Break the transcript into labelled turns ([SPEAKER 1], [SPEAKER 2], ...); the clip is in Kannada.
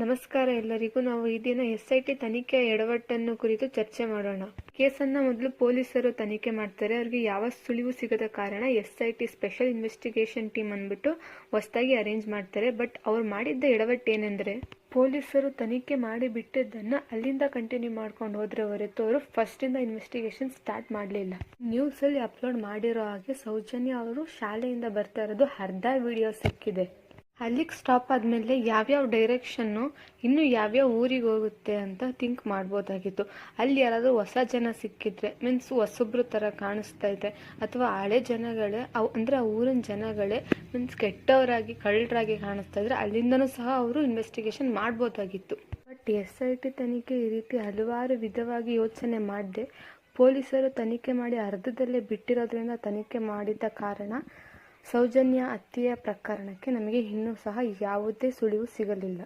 [SPEAKER 1] ನಮಸ್ಕಾರ ಎಲ್ಲರಿಗೂ. ನಾವು ಈ ದಿನ ಎಸ್ ಐ ಟಿ ತನಿಖೆಯ ಎಡವಟ್ಟನ್ನು ಕುರಿತು ಚರ್ಚೆ ಮಾಡೋಣ. ಕೇಸನ್ನ ಮೊದಲು ಪೊಲೀಸರು ತನಿಖೆ ಮಾಡ್ತಾರೆ. ಅವ್ರಿಗೆ ಯಾವ ಸುಳಿವು ಸಿಗದ ಕಾರಣ S I T special investigation team ಅಂದ್ಬಿಟ್ಟು ಹೊಸದಾಗಿ ಅರೇಂಜ್ ಮಾಡ್ತಾರೆ. ಬಟ್ ಅವ್ರು ಮಾಡಿದ್ದ ಎಡವಟ್ಟು ಏನೆಂದ್ರೆ, ಪೊಲೀಸರು ತನಿಖೆ ಮಾಡಿ ಬಿಟ್ಟಿದ್ದನ್ನ ಅಲ್ಲಿಂದ ಕಂಟಿನ್ಯೂ ಮಾಡ್ಕೊಂಡು ಹೋದ್ರೆ ಹೊರತು ಅವರು ಫಸ್ಟ್ ಇಂದ ಇನ್ವೆಸ್ಟಿಗೇಷನ್ ಸ್ಟಾರ್ಟ್ ಮಾಡಲಿಲ್ಲ. ನ್ಯೂಸ್ ಅಲ್ಲಿ ಅಪ್ಲೋಡ್ ಮಾಡಿರೋ ಹಾಗೆ ಸೌಜನ್ಯ ಅವರು ಶಾಲೆಯಿಂದ ಬರ್ತಾ ಇರೋದು ಅರ್ಧ ವಿಡಿಯೋ ಸಿಕ್ಕಿದೆ. ಅಲ್ಲಿಗೆ ಸ್ಟಾಪ್ ಆದಮೇಲೆ ಯಾವ್ಯಾವ ಡೈರೆಕ್ಷನ್ನು ಇನ್ನೂ ಯಾವ್ಯಾವ ಊರಿಗೆ ಹೋಗುತ್ತೆ ಅಂತ ಥಿಂಕ್ ಮಾಡ್ಬೋದಾಗಿತ್ತು. ಅಲ್ಲಿ ಯಾರಾದರೂ ಹೊಸ ಜನ ಸಿಕ್ಕಿದ್ರೆ ಮೀನ್ಸ್ ಹೊಸಬ್ರು ಥರ ಕಾಣಿಸ್ತಾ ಇದೆ, ಅಥವಾ ಹಳೆ ಜನಗಳೇ, ಅವು ಅಂದರೆ ಆ ಊರಿನ ಜನಗಳೇ ಮೀನ್ಸ್ ಕೆಟ್ಟವರಾಗಿ, ಕಳ್ಳರಾಗಿ ಕಾಣಿಸ್ತಾ ಇದ್ರೆ ಅಲ್ಲಿಂದನೂ ಸಹ ಅವರು ಇನ್ವೆಸ್ಟಿಗೇಷನ್ ಮಾಡ್ಬೋದಾಗಿತ್ತು. ಬಟ್ ಎಸ್ ಐ ಟಿ ತನಿಖೆ ಈ ರೀತಿ ಹಲವಾರು ವಿಧವಾಗಿ ಯೋಚನೆ ಮಾಡಿದೆ, ಪೊಲೀಸರು ತನಿಖೆ ಮಾಡಿ ಅರ್ಧದಲ್ಲೇ ಬಿಟ್ಟಿರೋದ್ರಿಂದ ತನಿಖೆ ಮಾಡಿದ್ದ ಕಾರಣ ಸೌಜನ್ಯ ಹತ್ಯೆಯ ಪ್ರಕರಣಕ್ಕೆ ನಮಗೆ ಇನ್ನೂ ಸಹ ಯಾವುದೇ ಸುಳಿವು ಸಿಗಲಿಲ್ಲ.